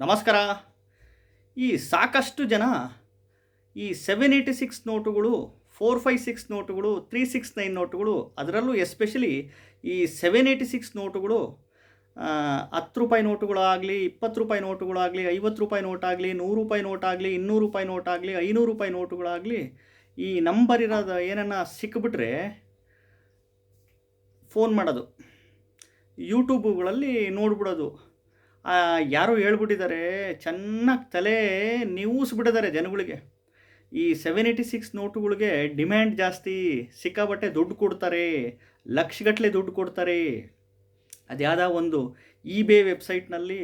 ನಮಸ್ಕಾರ. ಈ ಸಾಕಷ್ಟು ಜನ ಈ ಸೆವೆನ್ ಏಯ್ಟಿ ಸಿಕ್ಸ್ ನೋಟುಗಳು ಫೋರ್ ಫೈವ್ ಸಿಕ್ಸ್ ನೋಟುಗಳು ತ್ರೀ ಸಿಕ್ಸ್ ನೈನ್ ನೋಟುಗಳು, ಅದರಲ್ಲೂ ಎಸ್ಪೆಷಲಿ ಈ ಸೆವೆನ್ ಏಯ್ಟಿ ಸಿಕ್ಸ್ ನೋಟುಗಳು ಹತ್ತು ರೂಪಾಯಿ ನೋಟುಗಳಾಗಲಿ, ಇಪ್ಪತ್ತು ರೂಪಾಯಿ ನೋಟುಗಳಾಗಲಿ, ಐವತ್ತು ರೂಪಾಯಿ ನೋಟಾಗಲಿ, ನೂರು ರೂಪಾಯಿ ನೋಟಾಗಲಿ, ಇನ್ನೂರು ರೂಪಾಯಿ ನೋಟಾಗಲಿ, ಐನೂರು ರೂಪಾಯಿ ನೋಟುಗಳಾಗಲಿ, ಈ ನಂಬರ್ ಇರೋದು ಏನನ್ನ ಸಿಕ್ಕಿಬಿಟ್ರೆ ಫೋನ್ ಮಾಡೋದು. ಯೂಟ್ಯೂಬುಗಳಲ್ಲಿ ನೋಡ್ಬಿಡೋದು. ಯಾರೋ ಹೇಳ್ಬಿಟ್ಟಿದ್ದಾರೆ, ಚೆನ್ನಾಗಿ ತಲೆ ನೀವಿಸ್ಬಿಟ್ಟಿದ್ದಾರೆ ಜನಗಳಿಗೆ. ಈ ಸೆವೆನ್ ಏಯ್ಟಿ ಸಿಕ್ಸ್ ನೋಟುಗಳಿಗೆ ಡಿಮ್ಯಾಂಡ್ ಜಾಸ್ತಿ ಸಿಕ್ಕಾಬಟ್ಟೆ ದುಡ್ಡು ಕೊಡ್ತಾರೆ ಲಕ್ಷಗಟ್ಟಲೆ ದುಡ್ಡು ಕೊಡ್ತಾರೆ. ಅದ್ಯಾವುದೋ ಒಂದು ಇ ಬೇ ವೆಬ್ಸೈಟ್ನಲ್ಲಿ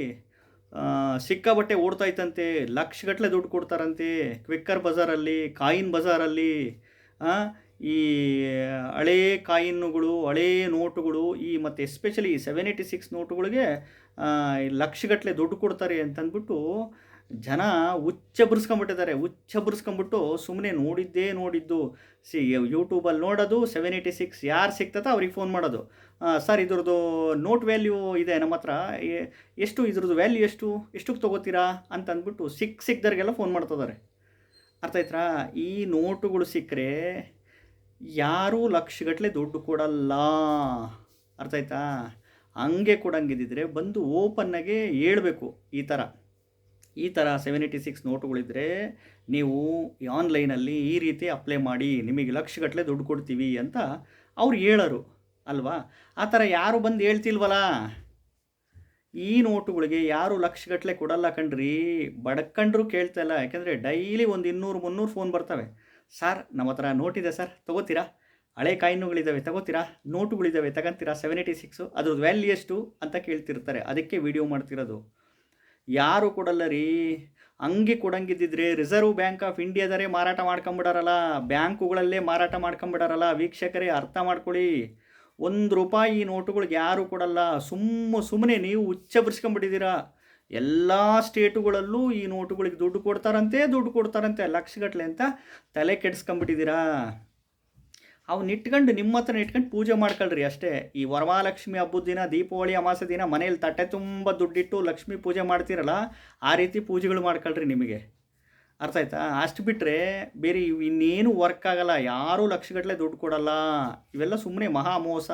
ಸಿಕ್ಕಾಬಟ್ಟೆ ಓಡ್ತಾ ಇತ್ತಂತೆ ಲಕ್ಷಗಟ್ಟಲೆ ದುಡ್ಡು ಕೊಡ್ತಾರಂತೆ ಕ್ವಿಕ್ಕರ್ ಬಜಾರಲ್ಲಿ ಕಾಯಿನ್ ಬಜಾರಲ್ಲಿ ಈ ಹಳೇ ಕಾಯಿನ್ನುಗಳು, ಹಳೇ ನೋಟುಗಳು, ಈ ಮತ್ತು ಎಸ್ಪೆಷಲಿ ಸೆವೆನ್ ಏಯ್ಟಿ ಸಿಕ್ಸ್ ನೋಟುಗಳಿಗೆ ಲಕ್ಷಗಟ್ಟಲೆ ದುಡ್ಡು ಕೊಡ್ತಾರೆ ಅಂತಂದ್ಬಿಟ್ಟು ಜನ ಹುಚ್ಚ ಬುರ್ಸ್ಕೊಂಬಿಟ್ಟಿದ್ದಾರೆ ಹುಚ್ಚ ಬುರ್ಸ್ಕೊಂಬಿಟ್ಟು ಸುಮ್ಮನೆ ನೋಡಿದ್ದೇ ನೋಡಿದ್ದು. ಸಿ ಯೂಟ್ಯೂಬಲ್ಲಿ ನೋಡೋದು ಸೆವೆನ್ ಏಯ್ಟಿ ಸಿಕ್ಸ್ ಯಾರು ಸಿಗ್ತದ ಅವ್ರಿಗೆ ಫೋನ್ ಮಾಡೋದು. ಸರ್ ಇದ್ರದ್ದು ನೋಟ್ ವ್ಯಾಲ್ಯೂ ಇದೆ ನಮ್ಮ ಹತ್ರ. ಎಷ್ಟು, ಇದ್ರದ್ದು ವ್ಯಾಲ್ಯೂ ಎಷ್ಟು? ಎಷ್ಟಕ್ಕೆ ತೊಗೋತೀರಾ? ಅಂತ ಅಂದ್ಬಿಟ್ಟು ಸಿಕ್, ಸಿಕ್ದವ್ರಿಗೆಲ್ಲ ಫೋನ್ ಮಾಡ್ತಿದ್ದಾರೆ ಅರ್ಥ ಆಯ್ತಾ? ಈ ನೋಟುಗಳು ಸಿಕ್ಕರೆ ಯಾರೂ ಲಕ್ಷಗಟ್ಟಲೆ ದುಡ್ಡು ಕೊಡಲ್ಲ. ಅರ್ಥ ಆಯ್ತಾ? ಹಂಗೆ ಕೊಡಂಗಿದ್ದಿದ್ರೆ ಬಂದು ಓಪನ್ನಾಗೆ ಹೇಳ್ಬೇಕು ಈ ಥರ ಈ ಥರ ಸೆವೆನ್ ಏಯ್ಟಿ ಸಿಕ್ಸ್ ನೋಟುಗಳಿದ್ದರೆ ನೀವು ಆನ್ಲೈನಲ್ಲಿ ಈ ರೀತಿ ಅಪ್ಲೈ ಮಾಡಿ ನಿಮಗೆ ಲಕ್ಷಗಟ್ಟಲೆ ದುಡ್ಡು ಕೊಡ್ತೀವಿ ಅಂತ ಅವ್ರು ಹೇಳರು, ಅಲ್ವಾ? ಆ ಥರ ಯಾರು ಬಂದು ಹೇಳ್ತಿಲ್ವಲ್ಲ ಈ ನೋಟುಗಳಿಗೆ ಯಾರು ಲಕ್ಷಗಟ್ಟಲೆ ಕೊಡಲ್ಲ ಕಣ್ರಿ. ಬಡ್ಕಂಡ್ರು ಕೇಳ್ತಾ ಇಲ್ಲ. ಯಾಕೆಂದರೆ ಡೈಲಿ ಒಂದು ಇನ್ನೂರು ಮುನ್ನೂರು ಫೋನ್ ಬರ್ತವೆ. ಸರ್ ನಮ್ಮ ಹತ್ರ ನೋಟಿದೆ ಸರ್ ತೊಗೋತೀರಾ? ಹಳೆ ಕಾಯಿನುಗಳಿದ್ದಾವೆ ತಗೋತೀರಾ? ನೋಟುಗಳಿದ್ದಾವೆ ತಗೊಂತೀರಾ? ಸೆವೆನ್ ಏಯ್ಟಿ ಸಿಕ್ಸು ಅದ್ರದ್ದು ವ್ಯಾಲ್ಯೂ ಎಷ್ಟು ಅಂತ ಕೇಳ್ತಿರ್ತಾರೆ. ಅದಕ್ಕೆ ವಿಡಿಯೋ ಮಾಡ್ತಿರೋದು. ಯಾರು ಕೊಡಲ್ಲ ರೀ? ಹಂಗೆ ಕೊಡಂಗಿದ್ದಿದ್ರೆ ರಿಸರ್ವ್ ಬ್ಯಾಂಕ್ ಆಫ್ ಇಂಡಿಯಾದರೆ ಮಾರಾಟ ಮಾಡ್ಕೊಂಬಿಡಾರಲ್ಲ. ಬ್ಯಾಂಕುಗಳಲ್ಲೇ ಮಾರಾಟ ಮಾಡ್ಕೊಂಬಿಡಾರಲ್ಲ. ವೀಕ್ಷಕರೇ, ಅರ್ಥ ಮಾಡ್ಕೊಳ್ಳಿ. ಒಂದು ರೂಪಾಯಿ ನೋಟುಗಳಿಗೆ ಯಾರು ಕೊಡಲ್ಲ? ಸುಮ್ಮ ಸುಮ್ಮನೆ ನೀವು ಹುಚ್ಚ ಬಿಡಿಸ್ಕೊಂಬಿಟ್ಟಿದ್ದೀರಾ ಎಲ್ಲ ಸ್ಟೇಟುಗಳಲ್ಲೂ ಈ ನೋಟುಗಳಿಗೆ ದುಡ್ಡು ಕೊಡ್ತಾರಂತೆ ದುಡ್ಡು ಕೊಡ್ತಾರಂತೆ ಲಕ್ಷಗಟ್ಟಲೆ ಅಂತ ತಲೆ ಕೆಡಿಸ್ಕೊಂಬಿಟ್ಟಿದ್ದೀರಾ? ಅವ್ನ ಇಟ್ಕೊಂಡು ನಿಮ್ಮ ಹತ್ರ ಇಟ್ಕೊಂಡು ಪೂಜೆ ಮಾಡ್ಕೊಳ್ರಿ ಅಷ್ಟೇ. ಈ ವರಮಹಾಲಕ್ಷ್ಮಿ ಹಬ್ಬದ ದಿನ, ದೀಪಾವಳಿ ಅಮಾಸೆ ದಿನ ಮನೇಲಿ ತಟ್ಟೆ ತುಂಬ ದುಡ್ಡಿಟ್ಟು ಲಕ್ಷ್ಮಿ ಪೂಜೆ ಮಾಡ್ತೀರಲ್ಲ, ಆ ರೀತಿ ಪೂಜೆಗಳು ಮಾಡ್ಕೊಳ್ರಿ ನಿಮಗೆ. ಅರ್ಥ ಆಯ್ತಾ? ಅಷ್ಟು ಬಿಟ್ಟರೆ ಬೇರೆ ಇನ್ನೇನು ವರ್ಕ್ ಆಗಲ್ಲ, ಯಾರೂ ಲಕ್ಷಗಟ್ಟಲೆ ದುಡ್ಡು ಕೊಡಲ್ಲ. ಇವೆಲ್ಲ ಸುಮ್ಮನೆ ಮಹಾ ಮೋಸ.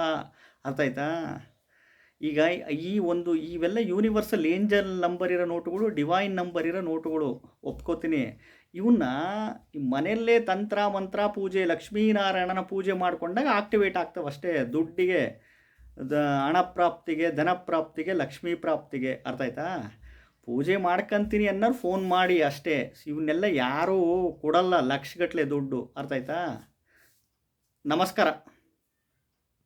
ಅರ್ಥ ಆಯ್ತಾ? ಈಗ ಈ ಒಂದು ಇವೆಲ್ಲ ಯೂನಿವರ್ಸಲ್ ಏಂಜಲ್ ನಂಬರ್ ಇರೋ ನೋಟುಗಳು ಡಿವೈನ್ ನಂಬರ್ ಇರೋ ನೋಟುಗಳು ಒಪ್ಕೋತೀನಿ. ಇವನ್ನ ಮನೆಯಲ್ಲೇ ತಂತ್ರ, ಮಂತ್ರ ಪೂಜೆ, ಲಕ್ಷ್ಮೀನಾರಾಯಣನ ಪೂಜೆ ಮಾಡಿಕೊಂಡಾಗ ಆಕ್ಟಿವೇಟ್ ಆಗ್ತವೆ ಅಷ್ಟೇ. ದುಡ್ಡಿಗೆ, ದ ಹಣ ಪ್ರಾಪ್ತಿಗೆ ಧನ ಪ್ರಾಪ್ತಿಗೆ ಲಕ್ಷ್ಮೀ ಪ್ರಾಪ್ತಿಗೆ. ಅರ್ಥ ಆಯ್ತಾ? ಪೂಜೆ ಮಾಡ್ಕೊಂತೀನಿ ಅನ್ನೋರು ಫೋನ್ ಮಾಡಿ ಅಷ್ಟೇ. ಇವನ್ನೆಲ್ಲ ಯಾರೂ ಕೊಡಲ್ಲ ಲಕ್ಷಗಟ್ಟಲೆ ದುಡ್ಡು. ಅರ್ಥ ಆಯ್ತಾ? ನಮಸ್ಕಾರ.